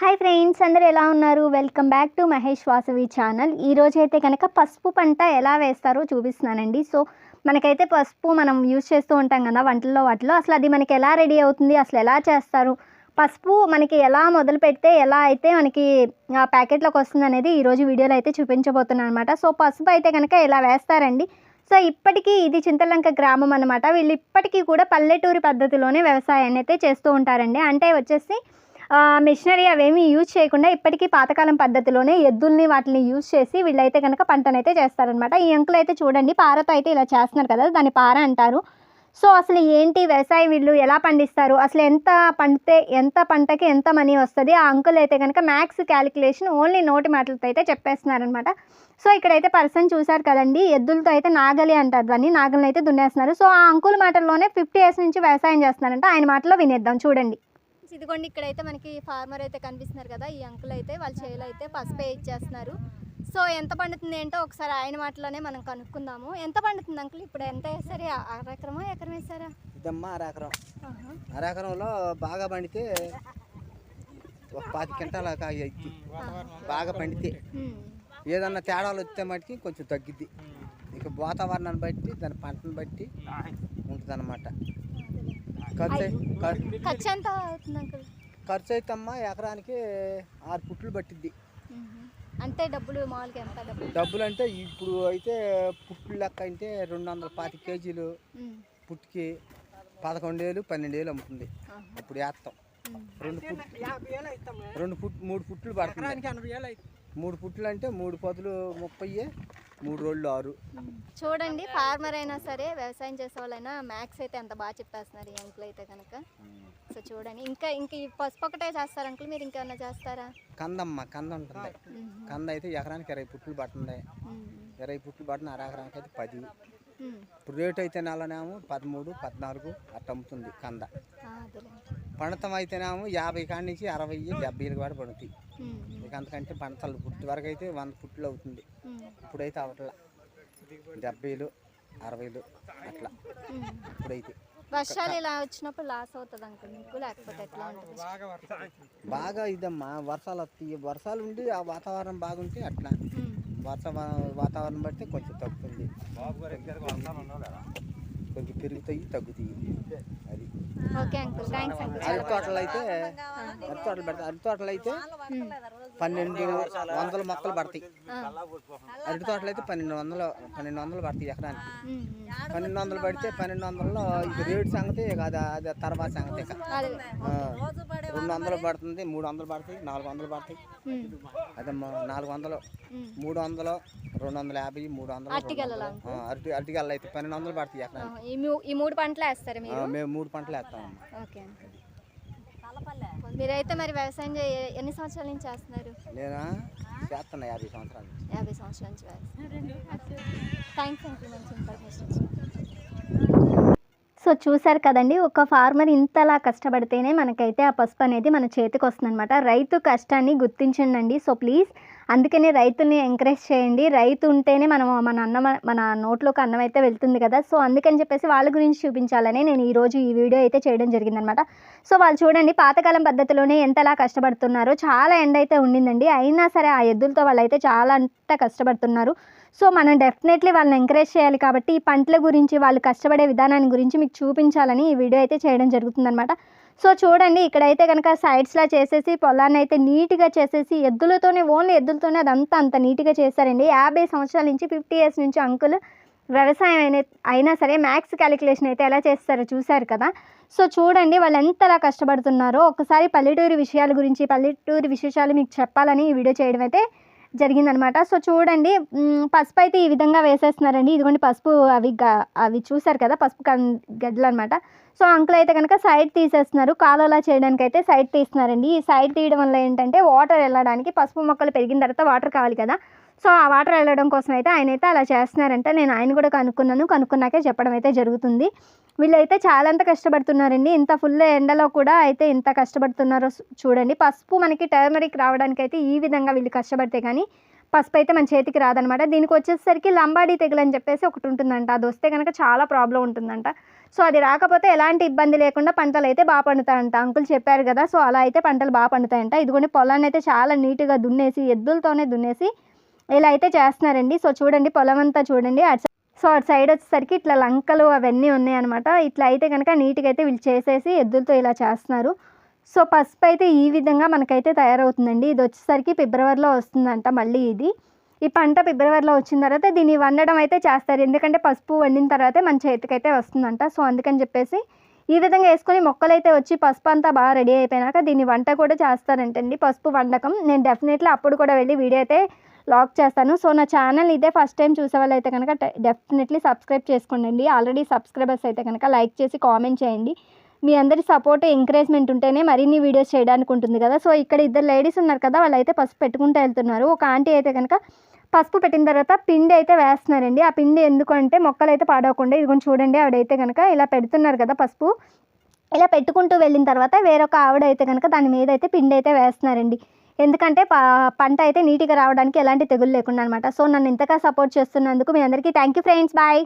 Hi friends అందరు ఎలా ఉన్నారు? Welcome back to Mahesh Vasavi channel ఈ రోజు అయితే కనుక పసుపు పంట ఎలా వేస్తారో చూపిస్తున్నానండి. సో మనకైతే పసుపు మనం యూజ్ చేస్తూ ఉంటాం కదా వంటల్లో వాటిలో. అసలు అది మనకి ఎలా రెడీ అవుతుంది? అసలు ఎలా చేస్తారు? పసుపు మనకి ఎలా మొదలు పెడితే ఎలా అయితే మనకి ఆ ప్యాకెట్లోకి వస్తుంది అనేది ఈరోజు వీడియోలో అయితే చూపించబోతున్నాను అనమాట సో పసుపు అయితే కనుక ఇలా వేస్తారండి. సో ఇప్పటికీ ఇది చింతలంక గ్రామం అనమాట వీళ్ళు ఇప్పటికీ కూడా పల్లెటూరి పద్ధతిలోనే వ్యవసాయాన్ని అయితే చేస్తూ ఉంటారండి. అంటే వచ్చేసి మిషనరీ అవేమీ యూజ్ చేయకుండా ఇప్పటికీ పాతకాలం పద్ధతిలోనే ఎద్దుల్ని వాటిని యూజ్ చేసి వీళ్ళైతే కనుక పంటనైతే చేస్తారనమాట ఈ అంకులు అయితే చూడండి పారతో అయితే ఇలా చేస్తున్నారు కదా దాన్ని పార అంటారు. సో అసలు ఏంటి వ్యవసాయం వీళ్ళు ఎలా పండిస్తారు? అసలు ఎంత పండితే ఎంత పంటకి ఎంత మనీ వస్తుంది? ఆ అంకుల్ అయితే కనుక మ్యాథ్స్ క్యాలిక్యులేషన్ ఓన్లీ నోటి మాటలతో అయితే చెప్పేస్తున్నారనమాట సో ఇక్కడైతే పర్సన్ చూశారు కదండి ఎద్దులతో అయితే నాగలి అంటారు దాన్ని నాగలిని అయితే దున్నేస్తున్నారు. సో ఆ అంకుల్ మాటల్లోనే ఫిఫ్టీ ఇయర్స్ నుంచి వ్యవసాయం చేస్తున్నారంట. ఆయన మాటలో వినేద్దాం చూడండి. ఇదిగోండి ఇక్కడైతే మనకి ఫార్మర్ అయితే కనిపిస్తున్నారు కదా ఈ అంకుల్ అయితే వాళ్ళ చేలో అయితే పసుపే ఇచ్చేస్తున్నారు. సో ఎంత పండుతుంది ఏంటో ఒకసారి ఆయన మాటలోనే మనం కనుక్కుందాము. ఎంత పండుతుంది అంకుల్ ఇప్పుడు ఎంత వేసారు అరెకరమా ఎకరం వేసారా ఇదమ్మా అరెకరం. అరెకరంలో బాగా పండితే ఒక పాతి క్వింటాల బాగా పండితే. ఏదన్నా తేడాలు వస్తే మటుకి కొంచెం తగ్గిద్ది. ఇక వాతావరణాన్ని బట్టి దాని పంటను బట్టి ఉంటుంది అనమాట ఖర్చు అయి- ఖర్- ఖర్చు ఎంత అవుతుంది అంకుల్ ఖర్చు అయితే అమ్మా ఎకరానికి ఆరు పుట్లు పట్టిద్ది. అంటే డబ్బులు మామూలుగా ఎంత డబ్బులు? డబ్బులు అంటే ఇప్పుడు అయితే పుట్లు లెక్క అంటే రెండు వందల పాతి కేజీలు పుట్టుకి పదకొండు వేలు పన్నెండు వేలు అమ్ముతుంది. అప్పుడు వేస్తాం రెండు పుట్ రెండు పుట్ మూడు పుట్లు పడుతుంది. మూడు పుట్లు అంటే మూడు పదులు ముప్పై మూడు రోజులు ఆరు. చూడండి ఫార్మర్ అయినా సరే వ్యవసాయం చేసే వాళ్ళైనా మ్యాథ్స్ అయితే ఎంత బాగా చెప్పేస్తున్నారు ఈ అంకుల్ అయితే కనుక. సో చూడండి ఇంకా ఇంకా ఈ పసుపు ఒకటే చేస్తారు అంకుల్ మీరు ఇంకేమన్నా చేస్తారా? కందమ్మ కంద ఉంటుంది. కంద అయితే ఎకరానికి ఇరవై పుట్లు పడుతుంది ఇరవై పుట్లు పడిన అర ఎకరానికి అయితే పది. ఇప్పుడు రేటు అయితే నెలనేమో పదమూడు పద్నాలుగు అట్ట అమ్ముతుంది కంద. పండతం అయితేనేమో యాభై కాడి నుంచి అరవై డెబ్బై కూడా పడుతాయి. ఇక అంతకంటే పంటలు పుట్టి వరకు అయితే వంద పుట్లు అవుతుంది. ఇప్పుడైతే అవట్లా. డెబ్బైలు అరవైలు అట్లా. ఇప్పుడైతే. వర్షాలు ఇలా వచ్చినప్పుడు లాస్ అవుతుంది అంకుల్ మీకు? లేకపోతే ఎట్లా ఉంటుంది? బాగా ఇదమ్మా వర్షాలు వస్తాయి వర్షాలు ఉండి ఆ వాతావరణం బాగుంటే అట్లా. వర్ష వాతావరణం బట్టి కొంచెం తగ్గుతుంది. కొంచెం పెరుగుతాయి తగ్గుతాయి. Okay uncle. Thanks uncle. అరటి తోటలు అయితే అరటి తోటలు పెడతా అరటి తోటలు అయితే పన్నెండు వందల మొక్కలు పడతాయి. అరటి తోటలు అయితే పన్నెండు వందలు పన్నెండు వందలు పడతాయి ఎకరానికి. పన్నెండు వందలు పడితే పన్నెండు వందలలో ఇది రేటు సంగతి అది అది తర్వాత సంగతి ఇక. అదే రెండు వందలు పడుతుంది మూడు వందలు పడతాయి నాలుగు వందలు పడతాయి. అదమ్మా నాలుగు వందలు మూడు వందలు రెండు వందల యాభై మూడు వందలు అరటి అరటిగల్ల అయితే పన్నెండు వందలు పడతాయి ఎకరానికి. ఈ మూడు పంటలు వేస్తారు మేము మూడు పంటలు అంకుల్ మీరైతే మరి వ్యవసాయం ఎన్ని సంవత్సరాల నుంచి చేస్తున్నారు? నేనా? చేస్తున్నా యాభై సంవత్సరాలు యాభై సంవత్సరాల నుంచి థ్యాంక్స్ అంకుల్ మంచి ఇన్ఫర్మేషన్ సో చూసారు కదండి ఒక ఫార్మర్ ఇంతలా కష్టపడితేనే మనకైతే ఆ పసుపు అనేది మన చేతికి వస్తుందన్నమాట. రైతు కష్టాన్ని గుర్తించండి సో ప్లీజ్ అందుకనే రైతుల్ని ఎంకరేజ్ చేయండి. రైతు ఉంటేనే మనం మన అన్నం మన నోట్లోకి అన్నం అయితే వెళ్తుంది కదా. సో అందుకని చెప్పేసి వాళ్ళ గురించి చూపించాలని నేను ఈరోజు ఈ వీడియో అయితే చేయడం జరిగిందనమాట. సో వాళ్ళు చూడండి పాతకాలం పద్ధతిలోనే ఎంతలా కష్టపడుతున్నారో చాలా ఎండ అయితే ఉండిందండి. అయినా సరే ఆ ఎద్దులతో వాళ్ళైతే చాలా అంత కష్టపడుతున్నారు. సో మనం డెఫినెట్లీ వాళ్ళని ఎంకరేజ్ చేయాలి కాబట్టి ఈ పంటల గురించి వాళ్ళు కష్టపడే విధానాన్ని గురించి మీకు చూపించాలని ఈ వీడియో అయితే చేయడం జరుగుతుందన్నమాట సో చూడండి ఇక్కడైతే కనుక సైడ్స్లా చేసేసి పొలాన్ని అయితే నీట్గా చేసేసి ఎద్దులతోనే ఓన్లీ ఎద్దులతోనే అదంతా అంత నీట్గా చేశారండి. యాభై సంవత్సరాల నుంచి ఫిఫ్టీ ఇయర్స్ నుంచి అంకుల్ వ్యవసాయం అయినా అయినా సరే మ్యాథ్స్ క్యాలిక్యులేషన్ అయితే ఎలా చేస్తారో చూశారు కదా. సో చూడండి వాళ్ళు ఎంతలా కష్టపడుతున్నారో. ఒకసారి పల్లెటూరి విషయాల గురించి పల్లెటూరి విశేషాలు మీకు చెప్పాలని ఈ వీడియో చేయడం అయితే జరిగిందనమాట. సో చూడండి పసుపు అయితే ఈ విధంగా వేసేస్తున్నారండి. ఇదిగోండి పసుపు అవి అవి చూసారు కదా పసుపు గడ్డలు అనమాట సో అంకుల్ అయితే కనుక సైడ్ తీసేస్తున్నారు. కాలువలా చేయడానికి అయితే సైడ్ తీస్తున్నారండి. ఈ సైడ్ తీయడం వల్ల ఏంటంటే వాటర్ వెళ్ళడానికి పసుపు మొక్కలు పెరిగిన తర్వాత వాటర్ కావాలి కదా. సో ఆ వాటర్ వెళ్ళడం కోసం అయితే ఆయన అయితే అలా చేస్తున్నారంట. నేను ఆయన కూడా కనుక్కున్నాను. కనుక్కున్నాకే చెప్పడం అయితే జరుగుతుంది. వీళ్ళైతే చాలా అంత కష్టపడుతున్నారండి. ఇంత ఫుల్ ఎండలో కూడా అయితే ఇంత కష్టపడుతున్నారో చూడండి. పసుపు మనకి టర్మరిక్ రావడానికి అయితే ఈ విధంగా వీళ్ళు కష్టపడితే కానీ పసుపు అయితే మన చేతికి రాదనమాట. దీనికి వచ్చేసరికి లంబాడీ తెగులు అని చెప్పేసి ఒకటి ఉంటుందంట. అది వస్తే కనుక చాలా ప్రాబ్లం ఉంటుందంట. సో అది రాకపోతే ఎలాంటి ఇబ్బంది లేకుండా పంటలు అయితే బాగా పండుతాయంట. అంకుల్ చెప్పారు కదా సో అలా అయితే పంటలు బాగా పండుతాయంట. ఇదిగోండి పొలాన్ని అయితే చాలా నీట్గా దున్నేసి ఎద్దులతోనే దున్నేసి ఇలా అయితే చేస్తున్నారండి. సో చూడండి పొలం అంతా చూడండి సో అటు సైడ్ వచ్చేసరికి ఇట్లా లంకలు అవన్నీ ఉన్నాయన్నమాట. ఇట్లా అయితే కనుక నీట్గా అయితే వీళ్ళు చేసేసి ఎద్దులతో ఇలా చేస్తున్నారు. సో పసుపు అయితే ఈ విధంగా మనకైతే తయారవుతుందండి. ఇది వచ్చేసరికి ఫిబ్రవరిలో వస్తుందంట మళ్ళీ ఇది. ఈ పంట ఫిబ్రవరిలో వచ్చిన తర్వాత దీన్ని వండడం అయితే చేస్తారు. ఎందుకంటే పసుపు వండిన తర్వాతే మన చేతికైతే వస్తుందంట. సో అందుకని చెప్పేసి ఈ విధంగా వేసుకొని మొక్కలు అయితే వచ్చి పసుపు అంతా బాగా రెడీ అయిపోయినాక దీన్ని వంట కూడా చేస్తారంటండి. పసుపు వండకం. నేను డెఫినెట్లీ అప్పుడు కూడా వెళ్ళి వీడియో అయితే లాక్ చేస్తాను. సో నా ఛానల్ ఇదే ఫస్ట్ టైం చూసే వాళ్ళు అయితే కనుక డెఫినెట్లీ సబ్స్క్రైబ్ చేసుకోండి ఆల్రెడీ సబ్స్క్రైబర్స్ అయితే కనుక లైక్ చేసి కామెంట్ చేయండి. మీ అందరి సపోర్ట్ ఎంకరేజ్మెంట్ ఉంటేనే మరిన్ని వీడియోస్ చేయడానికి ఉంటుంది కదా. సో ఇక్కడ ఇద్దరు లేడీస్ ఉన్నారు కదా వాళ్ళు అయితే పసుపు పెట్టుకుంటూ వెళ్తున్నారు. ఒక ఆంటీ అయితే కనుక పసుపు పెట్టిన తర్వాత పిండి అయితే వేస్తున్నారండి. ఆ పిండి ఎందుకంటే మొక్కలు అయితే పాడవకుండా ఇదిగోండి చూడండి ఆవిడైతే కనుక ఇలా పెడుతున్నారు కదా పసుపు. ఇలా పెట్టుకుంటూ వెళ్ళిన తర్వాత వేరొక ఆవిడ అయితే కనుక దాని మీద అయితే పిండి అయితే వేస్తున్నారండి. ఎందుకంటే పంట అయితే నీట్గా రావడానికి ఎలాంటి తెగులు లేకుండా అనమాట సో నన్ను ఇంతగా సపోర్ట్ చేస్తున్నందుకు మీ అందరికీ థ్యాంక్ యూ ఫ్రెండ్స్. బాయ్.